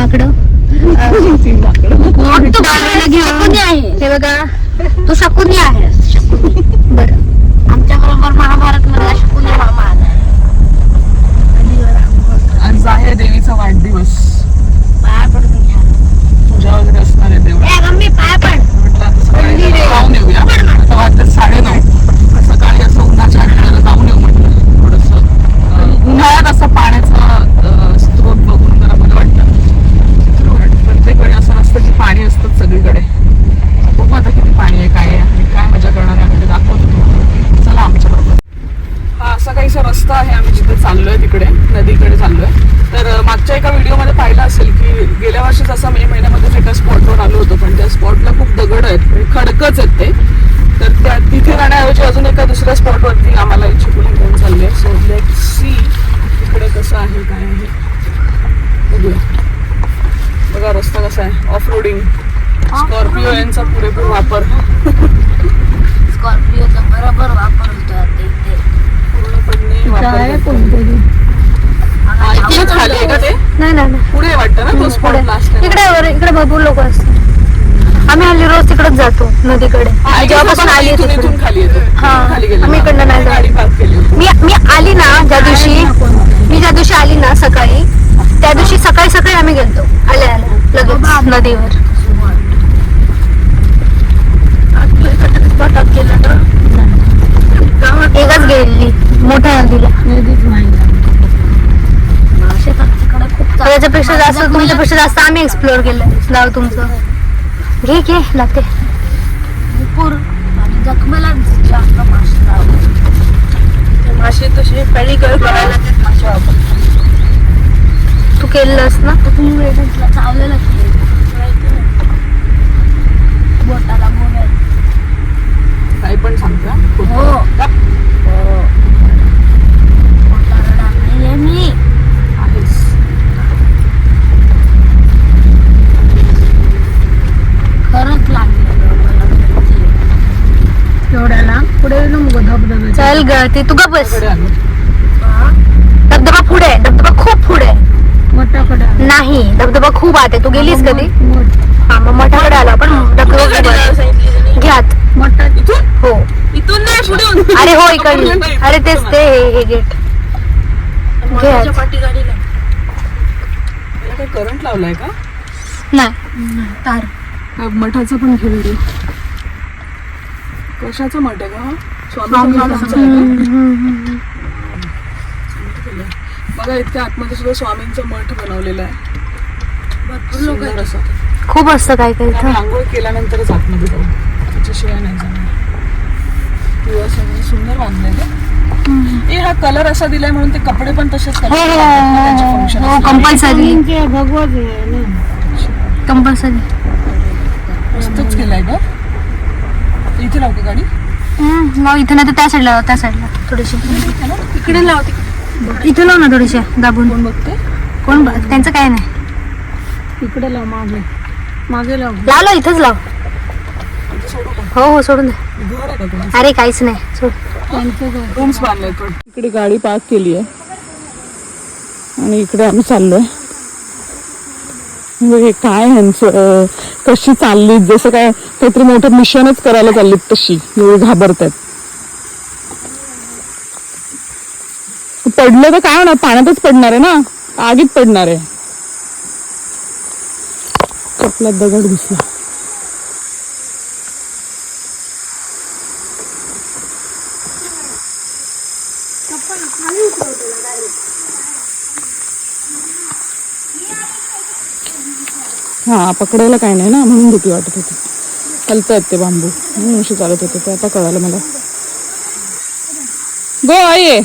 माकडं हे बघा तू शकुनी आहे बरं. आमच्या बरोबर महाभारत मध्ये शकुनी मामा आलाय आज आहे देवीचा वाढदिवस. पाया पडून घ्या. पूजा वगैरे असणार आहे देवळात. ए, मम्मी पाया पड. म्हटलं आता सकाळी जरा जाऊन येऊया. आता वाजतात साडेनऊ सकाळी असं उन्हाच्या आठवड्याला जाऊन येऊ म्हटलं. थोडस उन्हाळ्यात असं पाण्याचा अं, स्रोत बघून जरा बरं वाटतं. प्रत्येक असं नसतं की पाणी असतं सगळीकडे. बघू आता किती पाणी आहे काय आहे आणि काय मजा करणार आहे म्हणजे दाखवतो चला आमच्या बरोबर हा असा काहीसा रस्ता आहे आम्ही जिथे चाललोय तिकडे नदीकडे चाललोय. तर मागच्या एका व्हिडिओमध्ये पाहिलं असेल की गेल्या वर्षीच असं मे महिन्यामध्ये एका स्पॉटवर आलो होतो पण त्या स्पॉटला खूप दगड आहेत म्हणजे खडकच आहेत ते. तर त्या तिथे जाण्याऐवजी अजून एका दुसऱ्या स्पॉटवरती आम्हाला एक चिपळूण घेऊन चालले. सो लेट सी इकडे कसं आहे काय आहे. बघूया. बघा रस्ता कसा आहे. ऑफ रोडिंग स्कॉर्पिओ यांचा पुरेपूर वापर. स्कॉर्पिओचा बरोबर वापर होतो आता इथे. पूर्णपणे वापर खाली आहे का ते? नाही नाही. पुढे वाटतं ना तो स्पॉट लास्ट इकडे वर- इकडे भरपूर लोक असतात. आम्ही हल्ली रोज तिकडेच जातो नदीकडे. जेव्हापासून आली आहे तिकडे. खाली येतो. हा. खाली गेलो आम्ही इकडनं नाही जात. गाडी पार्क केली होती. मी मी आली ना ज्या दिवशी मी ज्या दिवशी आली ना सकाळी त्या दिवशी सकाळी सकाळी आम्ही गेलतो. आल्या आल्या लगेच नदीवर. एकच गेली मोठ्या नदीला. त्याच्यापेक्षा जास्त तुमच्यापेक्षा जास्त आम्ही एक्सप्लोअर केलं. गाव तुमचं? घे घे लागते जखमेला जास्त मासे तसे पहिली कर तू केलंस ना? चावलेलं बोटाला बोल काही पण सांगता. हो बोटाला नाहीये मी आहेस खरंच लागलेलं मला ते. एवढ्याला पुढे धबधबा चल ग ते तू का बस. धबधबा पुढे धबधबा खूप पुढे आहे. नाही धबधबा खूप आत आहे. तू गेलीस कधी? हा मग मठाकडे आलो आपण. धबधबा. घ्यात. हो. इथून नाही पुढे होऊन. अरे हो इकडे. अरे तेच ते हे- हे गेट. करंट लावलाय का? नाही तार. मठाचं पण घे व्हिडिओ कशाचं मठ आहे का? हा? स्वामी? बघा इतक्या आतमध्ये सुद्धा स्वामींचं मठ बनवलेलं आहे. भरपूर लोक असं. खूप असतं काय काय इथं. आंघोळ केल्यानंतरच आतमध्ये जाऊ. त्याच्याशिवाय नाही जाणार. पिवळं सगळं सुंदर बांधलंय का ए हा कलर असा दिलाय म्हणून ते कपडे पण तसेच हो त्यांचे function हो असतात. कंपल्सरी कंपल्सरी मस्तच केलाय का? इथे लावू का गाडी? लाव इथं नाही तर त्या साईडला लाव त्या साईडला थोडीशी. इकडे लावते इथे लाव ना थोडीशी दाबून. कोण बघते कोण बघ त्यांचं काय नाही. इकडे लाव मागे. मागे लाव. लाव लाव इथंच लाव. हो हो सोडून दे. अरे काहीच नाही. सोड. रूम्स बांधले इकडे गाडी पार्क केली आहे. आणि इकडे आम्ही चाललोय. हे काय ह्यांचं कशी चालली? जसं काय काहीतरी मोठं मिशनच करायला चाललीत तशी एवढी घाबरत आहेत पडलं तर काय होणार? पाण्यातच पडणार आहे ना? आगीत पडणार आहे. कपला दगड घुसला. हा पकडायला काय नाही ना म्हणून भीती वाटत होती. हलतायत ते बांबू. म्हणून अशी चालत होते ते आता कळालं मला. गो आई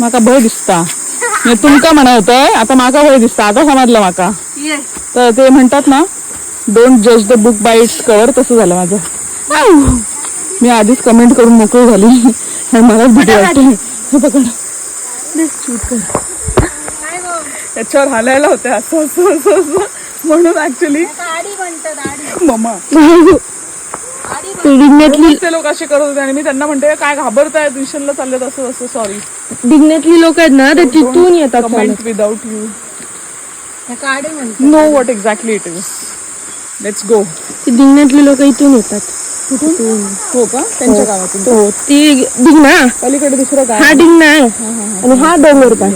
माका भय दिसता. मी तुमका म्हणा होतंय आता माका भय दिसता. आता समजलं माका. तर ते म्हणतात ना डोंट जज the book by its cover तसं झालं माझं. मी आधीच कमेंट करून मोकळी झाली. आणि मला भीती वाटते. हे पकड. शूट कर. त्याच्यावर हालायला होते असं असं असं असं. म्हणून ऍक्च्युली मम्मा. डिग्नेतली ते लोक असे करत होते आणि मी त्यांना म्हणते काय घाबरताय? ट्युशनला चालले असं असं सॉरी डिग्नेतली लोक आहेत ना ते तिथून येतात comment without you know what exactly it is let's go डिग्नेतली लोक इथून येतात. हो का? त्यांच्या गावातून. हो ती डिग्ना पलीकडे दुसरं गाव हा डिग्ना आहे आणि हा डोंगर पण.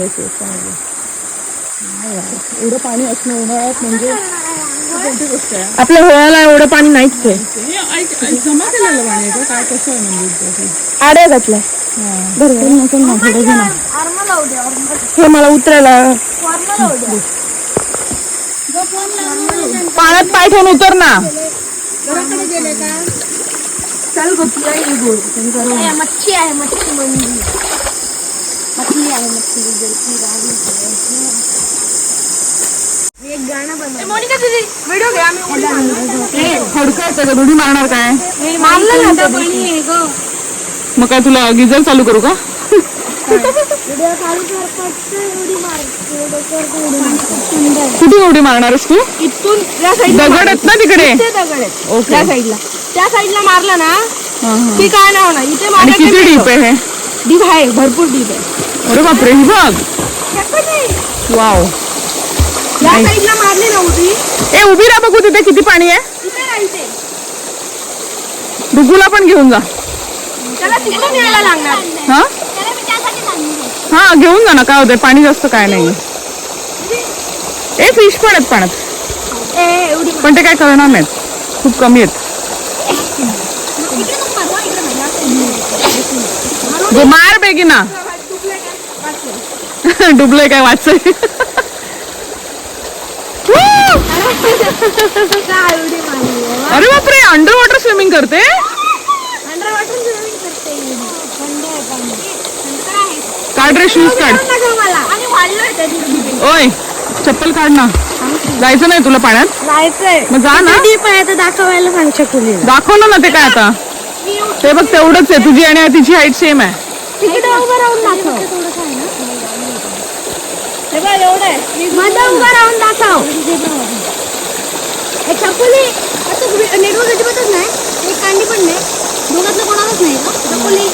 एवढं पाणी असणं उन्हाळ्यात म्हणजे गोष्ट आहे. आपल्या होळ्याला एवढं पाणी नाहीच आहे. हे ऐक- ऐक, जमा केलेलं पाणी आहे का? काय कसं आहे म्हणजे? आड्या घातल्या. आर्म लावू दे आर्म हे मला उतरायला. फॉर्म लावू दे जो फोन लावून दे. पाण्यात पाय ठेवून उतर ना. घराकडे गेले का? चल ये मच्छी आहे मच्छी मंदी मछली आहे मच्छी. राहिली एक गाणं बनव. मोनिका दीदी व्हिडिओ घ्या आम्ही खडकायचं का रुढी मारणार काय? मारलं ना त्या आहे ग. मग काय तुला गिझर चालू करू का? कुठे उडी मारणारस तू? इथून या साईडला दगड आहेत ना तिकडे? दगड आहेत. ओके. त्या साईडला त्या साईडला मारलं ना. की काय नाही होणार इथे मारायचं किती. डीप आहे हे? डीप आहे भरपूर डीप आहे. अरे बापरे ही बघ. वाव ए उभी राहा बघू तिथे किती पाणी आहे. डुगूला पण घेऊन जा. हा? हा घेऊन जा ना काय होतंय पाणी जास्त काय नाही. ए फिश पण आहेत पाण्यात. पण. ते काय करणार नाहीत. खूप कमी आहेत. मारू, इकडे मारू. गो मार बेगी ना डुबलंय काय वाचय काय मारली? अरे बापरे अंडर वॉटर स्विमिंग करते करते. थंड आहे पाणी. थंड आहे. काढ रे शूज काढ. जाऊ नका मला. आणि वाढलोय त्या दिवशी. ओय चप्पल काढ ना. जायचं नाही तुला पाण्यात? जायचंय. मग जा ना. डीप आहे तर दाखवायला सांग छकुलीला दाखव ना ना ते काय आता. ते बघ तेवढंच आहे. तुझी आणि तिची हाईट सेम आहे. तिकडे उभं राहून दाखव. हे बघ एवढं आहे. मध्ये उभं राहून दाखव हे छकुली आता नेटवर्क अजिबातच नाही एक कांडी पण नाही दोघातलं कोणालाच नाही का छकुली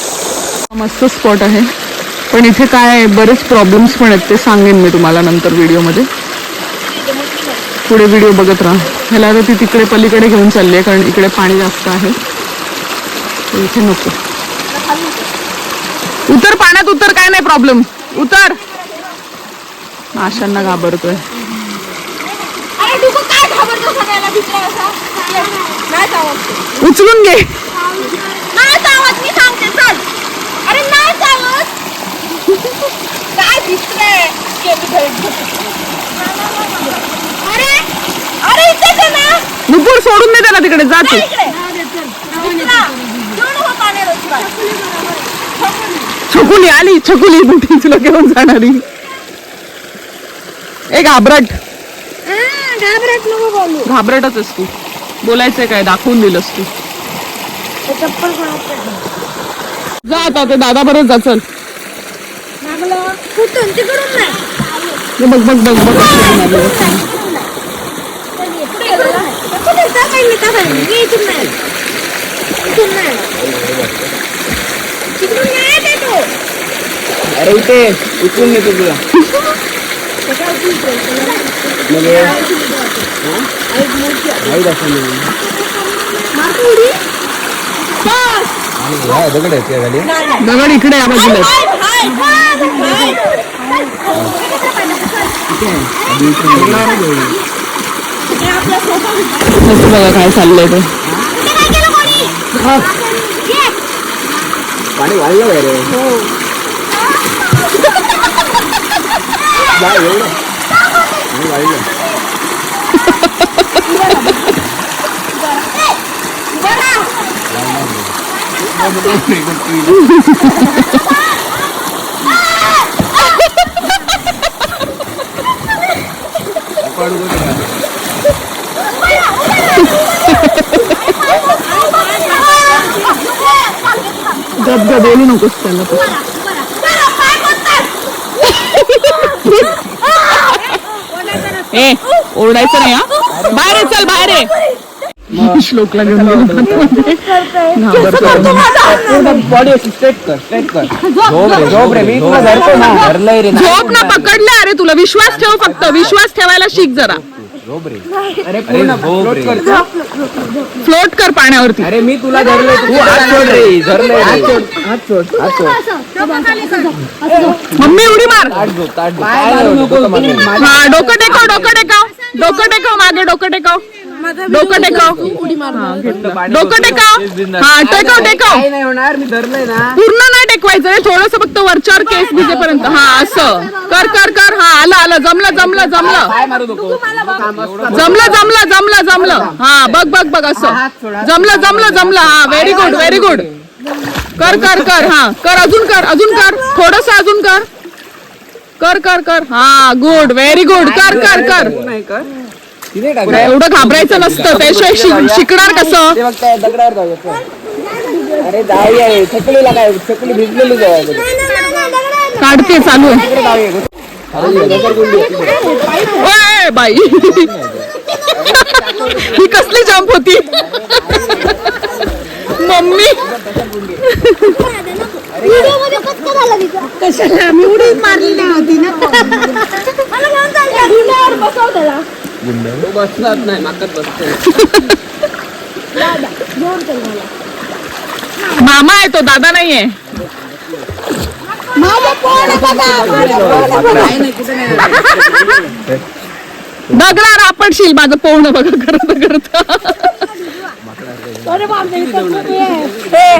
मस्त स्पॉट आहे. पण इथे काय बरेच प्रॉब्लेम्स पण आहेत ते सांगेन मी तुम्हाला नंतर व्हिडिओमध्ये पुढे व्हिडिओ बघत राहा. ह्याला आता ती तिकडे पलीकडे घेऊन चालली आहे कारण इकडे पाणी जास्त आहे. इथे नको. उतर पाण्यात उतर. काय नाही प्रॉब्लेम उतर. माशांना घाबरतोय. अरे तू काय घाबरतो सगळ्याला भित्र असा नाही चावत उचलून घे नाही चावत मी सांगते चल अरे नाही चावत दिसतंय. अरे अरे आहे ना. नुपूर सोडून दे त्याला तिकडे जा तू. इकडे. दिसला. घेऊन हो. छकुली आली छकुली मोठी तुला घेऊन जाणारी. ए घाबरट. हा, घाबरत नको बोलू. घाबरटच आहेस तू. बोलायचंय काय दाखवून दिलंस तू. जा आता ते दादा बरोबर जा चल. कुठून तिकडून नाही हे बघ बघ बघ बघ आहे येत आहे अरे इथे उचलून नेतो तुला दगड खाली दगड इकडे या हे. मस्त बघा काय चाललंय ते. पाणी वाढलं आहे रे जा एवढं पाणी वाढलं उभं राहा. पाडू बघ. गप गप बोलू नकोस त्याला तू. ए ओरडायचं नाही हा बाहेर ये, चल बाहेर ये श्लोकला घेऊन गेलो. बॉडी स्ट्रेट कर स्ट्रेट कर झोप रे झोप रे मी तुला धरतो ना धरलंय रे झोप ना पकडले अरे तुला विश्वास ठेव फक्त विश्वास ठेवायला शिक जरा अरे पूर्ण झोप रे फ्लोट कर पाण्यावरती. अरे मी तुला धरलंय तू हात सोड रे धरलंय हात सोड हात सोड. हात सोड. मम्मी उडी मार. ताट झोप ताट झोप. पाय नको हा डोकं टेकव डोकं टेकव. डोकं टेकव मागे डोकं टेकव. डोकं टेकव. डोकं टेकव. हा टेकव टेकव. नाही होणार. मी धरलंय ना. पूर्ण नाही टेकवायचं रे थोडस फक्त वरच्यावर केस भिजेपर्यंत. हा असं. कर कर कर. हा आलं आलं. जमलं जमलं जमलं. काय मारू नको. जमलं जमलं जमलं जमलं. हा बघ बघ बघ असं. जमलं जमलं जमलं. हा व्हेरी गुड व्हेरी गुड कर कर कर. हा कर अजून कर अजून कर. थोडस अजून कर. कर कर कर. हा गुड व्हेरी गुड कर कर कर. नाही कर. तिथे एवढं घाबरायचं नसतं. त्याशिवाय शिक- शिकणार कसं? ते दगडावर. अरे काय? भिजलेली जाऊया काढते चालू. आहे. ओय, बाई. ही कसली जंप होती? मम्मी. व्हिडिओमध्ये पत्ता झाला तिचा? कशाला? मी उडीच मारली. नाही होती ना मला घेऊन चालला. गुंडावर बसव त्याला बसणार नाही मागत बसतो मामा आहे तो दादा नाहीये. नाही दगडावर आपटशील माझं पोहणं बघा करत करत. हे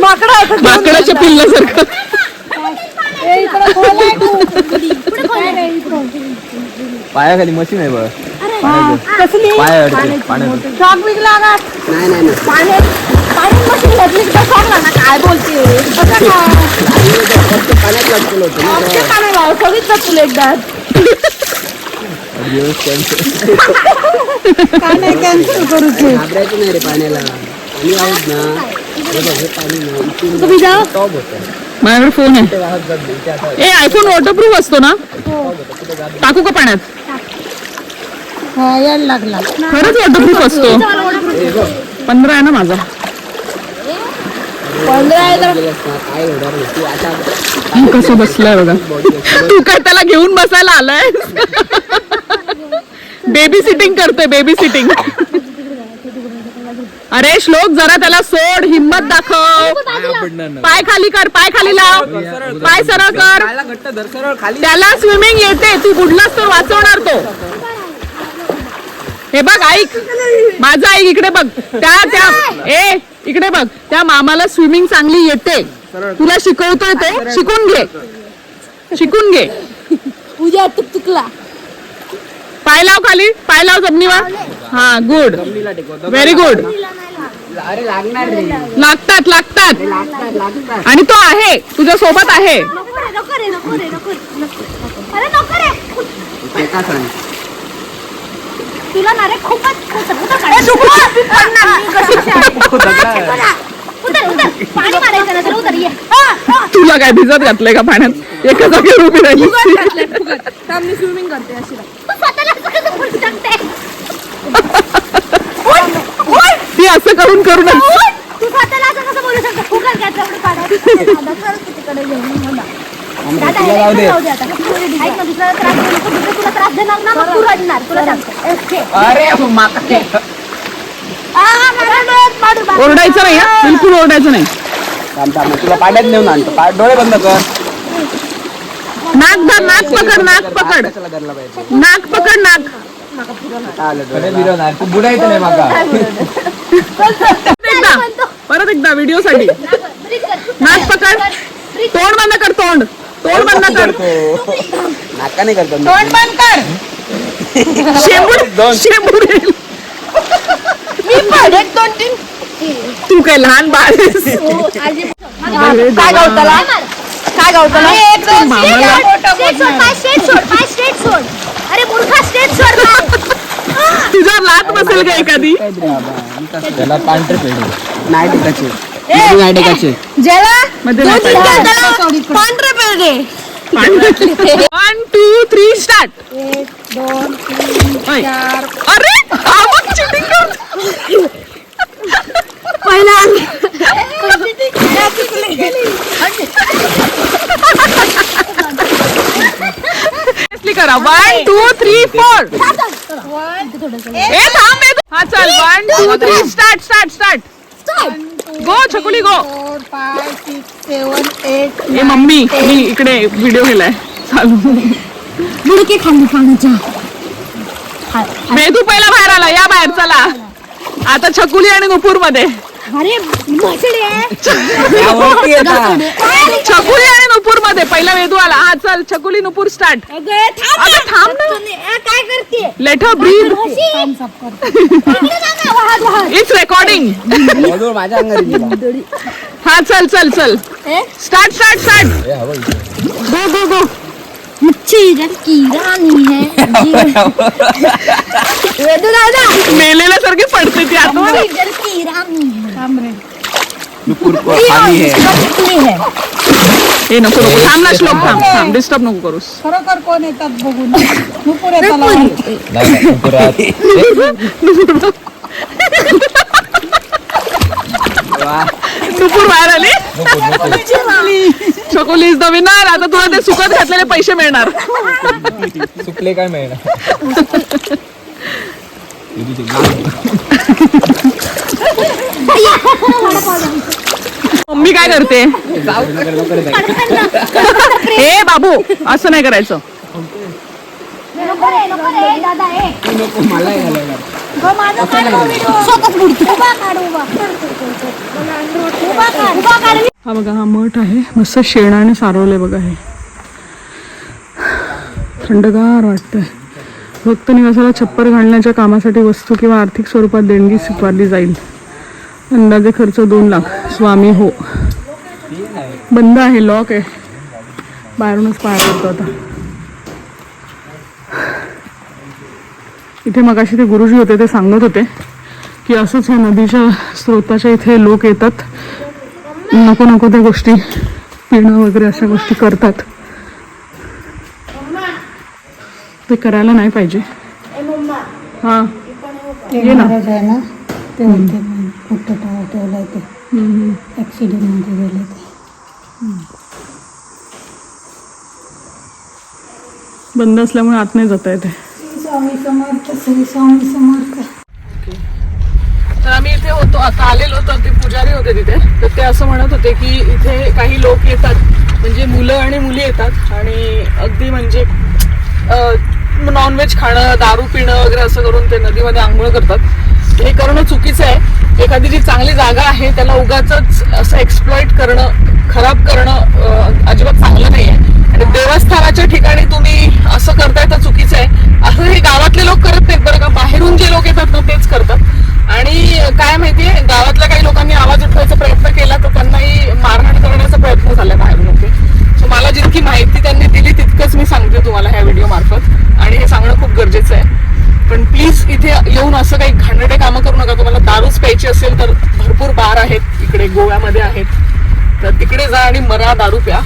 माकडाच्या पिल्लासारखं ए, इकडं खोल आहे खूप. काय रे, इकडं. पायाखाली मशीन आहे बघ. कसली? पाय अडते पाण्यात शॉक बिक लागत नाही नाही नाही. पाण्यात पाण्यात मशीन घातली तर शॉक लागला काय बोलते? पाण्यात लटकलं होतं ना. ते लाव सगळीच तुला एकदा. दिवस कॅन्सर काय नाही कॅन्सल करूचे घाबरायचं नाही रे पाण्याला. आम्ही आहोत ना. हे बघ, हे पाणी ना. इथून तुम्ही जा. टॉप होतं. माझ्याकडे फोन आहे. ते वाहत जात नाही. ते आता ए आयफोन वॉटरप्रूफ असतो ना? टाकू का पाण्यात? यायला लागला. खरंच वॉटरप्रूफ असतो पंधरा आहे ना माझा. पंधरा आहे तर कसं बसलाय बघा? तू काय त्याला घेऊन बसायला आलाय बेबी सिटिंग करतोय बेबी सिटिंग अरे श्लोक जरा त्याला सोड हिम्मत दाखव. पाय खाली कर पाय खाली लाव. पाय सरळ कर. पायाला घट्ट धर सरळ खाली. त्याला स्विमिंग येते. तू बुडलास तर वाचवणार तो. हे बघ ऐक. माझं ऐक इकडे बघ. त्या त्या ए इकडे बघ. त्या मामाला स्विमिंग चांगली येते. तुला शिकवतोय तो. शिकून घे. शिकून घे. उद्या तुकतुकला पाय लाव खाली. पाय लाव जमिनीवर. हा गुड व्हेरी गुड लागतात लागतात. आणि तो आहे. तुझ्या सोबत आहे तुला ना रे खूपच खूपच उतर उतर. पाणी मारायचं ना तर उतर ये. हा, हा. तुला काय भिजत घातलंय का पाण्यात? एका जागेवर उभी राहिली. तू स्वतःला असं कसं बोलू शकते? ती असं करून करून तू स्वतःला असं कसं बोलू शकते? फुकट घ्यायचं एवढं पाण्यात. तिकडे घेऊन जाऊ हे दे जाऊ दे आता. ऐक ना, दुसऱ्याला त्रास देऊ नको. दुसरं तुला त्रास देणार ना मग तू रडणार. तुला सांगते. ओके. अरे माका आ, मला डोळ्यात पाडू बा. ओरडायचं नाही हा? बिलकुल ओरडायचं नाही. थांब थांब तुला पाण्यात नेऊन आणतो. पा- डोळे बंद कर. नाक धर नाक पकड नाक पकड. कशाला धरला पाहिजे नाक पकड नाक. आलं डोळे. तू बुडायचं नाही माका. एकदा परत एकदा व्हिडिओ साठी. नाक पकड. तोंड बंद कर तोंड. तोंड बंद कर. नाका नाही करतो तोंड बंद कर. शेंबूड शेंबूड येईल. तू काय लहान बाळ आहेस? काय गवताला? काय गवताला? दोन मामाला- अरे मूर्खा स्ट्रेट सोड तुझ्यावर लात बसेल का एखादी? त्याला पांढरे पेढे. नाही टेकाचे वन टू थ्री स्टार्ट एक दोन तीन चार. अरे. पहिला करा. वन टू थ्री फोर हा चल. One two three start start start go छकुली go. Four five six seven eight ए मम्मी मी इकडे व्हिडिओ केलाय. चालू. बुडके खाली पाण्याच्या मेदू पहिला बाहेर आला या बाहेर चला. आता छकुली आणि नुपूरमध्ये अरे. छकुली आणि नुपूरमध्ये पहिला वेदू आला हा चल छकुली नुपूर स्टार्ट अगं थांब ना. काय करते? Let her breathe it's recording. हा चल चल चल. Start start start. Go go go. है. मेलेल्यासारखी पडते ती आतमध्ये. हे. नको नको. थांब ना श्लोक थांब थांब. डिस्टर्ब नको करूस. खरोखर कोण येतात बघून? नुपूर नुपूर. बाहेर आली. इज द विनर आता तुला ते सुकत घातलेले पैसे मिळणार. सुकले काय मिळणार? मम्मी काय करते? हे बाबू असं नाही करायचं. दादा हा बघा हा मठ आहे. मस्त शेणाने सारवलंय बघा हे. थंडगार वाटतंय. भक्त निवासाला छप्पर घालण्याच्या कामासाठी वस्तू किंवा आर्थिक स्वरूपात देणगी स्वीकारली जाईल. अंदाजे खर्च दोन लाख. स्वामी हो. बंद आहे लॉक आहे. बाहेरूनच पाहायला होतं आता. इथे मगाशी ते गुरुजी होते ते सांगत होते की असंच या नदीच्या स्रोताच्या इथे लोक येतात. नको नको त्या गोष्टी. पिणं वगैरे अशा गोष्टी करतात. ते करायला नाही पाहिजे. हा. ये ना. महाराज आहे ना ते होते मोठं टावर ठेवलंय ते. ऍक्सिडेंटमध्ये गेले ते. बंद असल्यामुळे आत नाही जाता येते. स्वामी समर्थ श्री स्वामी समर्थ. तर आम्ही इथे होतो आता आलेलो होतो ते पुजारी होते तिथे. तर ते असं म्हणत होते की इथे काही लोक येतात. म्हणजे मुलं आणि मुली येतात. आणि अगदी म्हणजे नॉनव्हेज खाणं दारू पिणं वगैरे असं करून ते नदीमध्ये आंघोळ करतात. हे करणं चुकीचं आहे. एखादी जी चांगली जागा आहे त्याला उगाच असं एक्सप्लॉइट करणं खराब करणं अजिबात चांगलं नाही आहे. आणि देवस्थानाच्या ठिकाणी तुम्ही असं करताय तर चुकीचं आहे. असं हे गावातले लोक करत नाहीत बरं का? बाहेरून जे लोक येतात ना तेच करतात. आणि काय माहितीये गावातल्या काही लोकांनी आवाज उठवायचा प्रयत्न केला तर त्यांनाही मारहाण करण्याचा प्रयत्न झाला बाहेरून ओके? सो मला जितकी माहिती त्यांनी दिली तितकंच मी सांगते तुम्हाला ह्या व्हिडिओ मार्फत. आणि हे सांगणं खूप गरजेचं आहे. पण प्लीज इथे येऊन असं काही घाणटे कामं करू नका. तुम्हाला दारूच प्यायची असेल तर भरपूर बार आहेत. इकडे गोव्यामध्ये आहेत. तर तिकडे जा आणि मरा दारू प्या.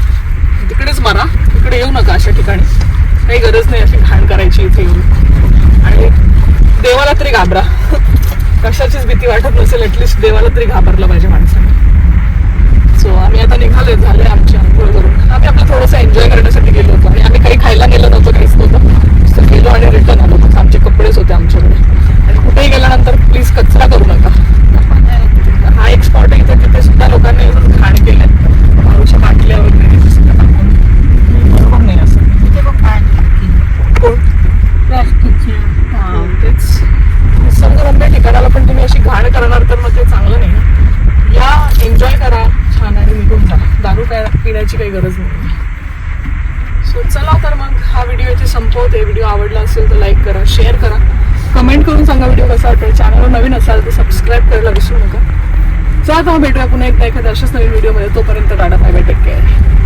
तिकडेच मरा. तिकडे येऊ नका अशा ठिकाणी. काही गरज नाही अशी घाण करायची इथे येऊन. आणि देवाला तरी घाबरा. कशाचीच भीती वाटत नसेल. ॲटलिस्ट देवाला तरी घाबरलं पाहिजे माणसाने. सो आम्ही आता निघाले झाले आमची आंघोळ करून. आम्ही आपलं थोडंसं एन्जॉय करण्यासाठी गेलो होतो आणि आम्ही काही खायला गेलो नव्हतो काहीच नव्हतं. नुसतं गेलो आणि रिटर्न आलो. होतो आमचे कपडेच होते आमच्याकडे. आणि कुठेही गेल्यानंतर प्लीज कचरा करू नका. हा एक स्पॉट आहे इथे तिथे सुद्धा लोकांनी असं घाण केलंय दारूच्या बाटल्या वगैरे हे सगळं टाकून बरोबर नाही असं कोण हा, तेच निसर्गरम्य ठिकाणाला पण तुम्ही अशी घाण करणार तर मग ते चांगलं नाही ना. या एन्जॉय करा छान आणि निघून जा दारू प्या पिण्याची काही गरज नाही सो चला तर मग हा व्हिडिओ इथे संपवते व्हिडिओ आवडला असेल तर लाईक करा शेअर करा कमेंट करून सांगा व्हिडिओ कसा वाटेल चॅनलवर नवीन असाल तर सबस्क्राईब करायला विसरू भेटूया पुन्हा एकदा एखाद्या अशाच नवीन व्हिडिओमध्ये तोपर्यंत tata bye bye take care